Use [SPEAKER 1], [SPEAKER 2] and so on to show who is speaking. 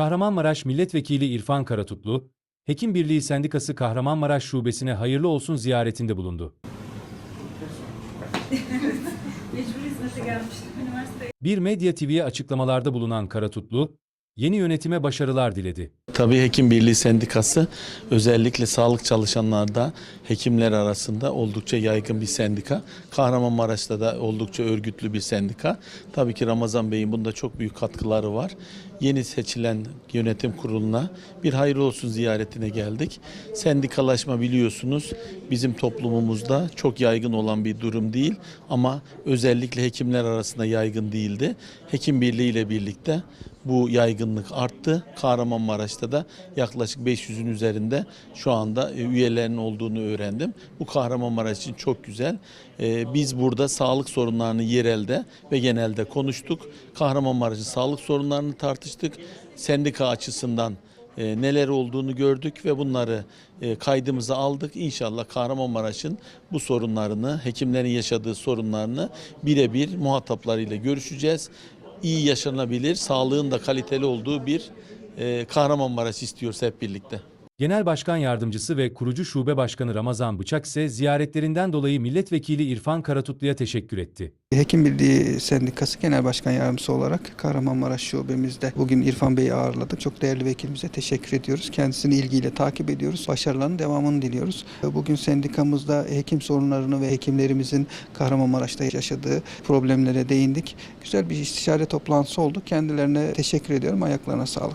[SPEAKER 1] Kahramanmaraş Milletvekili İrfan Karatutlu, Hekim Birliği Sendikası Kahramanmaraş Şubesi'ne hayırlı olsun ziyaretinde bulundu. Bir Medya TV'ye açıklamalarda bulunan Karatutlu, yeni yönetime başarılar diledi.
[SPEAKER 2] Tabii Hekim Birliği Sendikası özellikle sağlık çalışanlarda hekimler arasında oldukça yaygın bir sendika. Kahramanmaraş'ta da oldukça örgütlü bir sendika. Tabii ki Ramazan Bey'in bunda çok büyük katkıları var. Yeni seçilen yönetim kuruluna bir hayırlı olsun ziyaretine geldik. Sendikalaşma biliyorsunuz bizim toplumumuzda çok yaygın olan bir durum değil ama özellikle hekimler arasında yaygın değildi. Hekim Birliği ile birlikte bu yaygınlık arttı. Kahramanmaraş'ta da yaklaşık 500'ün üzerinde şu anda e, üyelerin olduğunu öğrendim. Bu Kahramanmaraş için çok güzel. Ee, Biz burada sağlık sorunlarını yerelde ve genelde konuştuk. Kahramanmaraş'ın sağlık sorunlarını tartıştık. Sendika açısından e, neler olduğunu gördük ve bunları e, kaydımıza aldık. İnşallah Kahramanmaraş'ın bu sorunlarını, hekimlerin yaşadığı sorunlarını birebir muhataplarıyla görüşeceğiz. İyi yaşanabilir, sağlığın da kaliteli olduğu bir e, Kahramanmaraş istiyoruz hep birlikte.
[SPEAKER 1] Genel Başkan Yardımcısı ve kurucu şube başkanı Ramazan Bıçak ise ziyaretlerinden dolayı milletvekili İrfan Karatutlu'ya teşekkür etti.
[SPEAKER 3] Hekim Birliği Sendikası Genel Başkan Yardımcısı olarak Kahramanmaraş Şubemizde bugün İrfan Bey'i ağırladık. Çok değerli vekilimize teşekkür ediyoruz. Kendisini ilgiyle takip ediyoruz. Başarılarının devamını diliyoruz. Bugün sendikamızda hekim sorunlarını ve hekimlerimizin Kahramanmaraş'ta yaşadığı problemlere değindik. Güzel bir istişare toplantısı oldu. Kendilerine teşekkür ediyorum. Ayaklarına sağlık.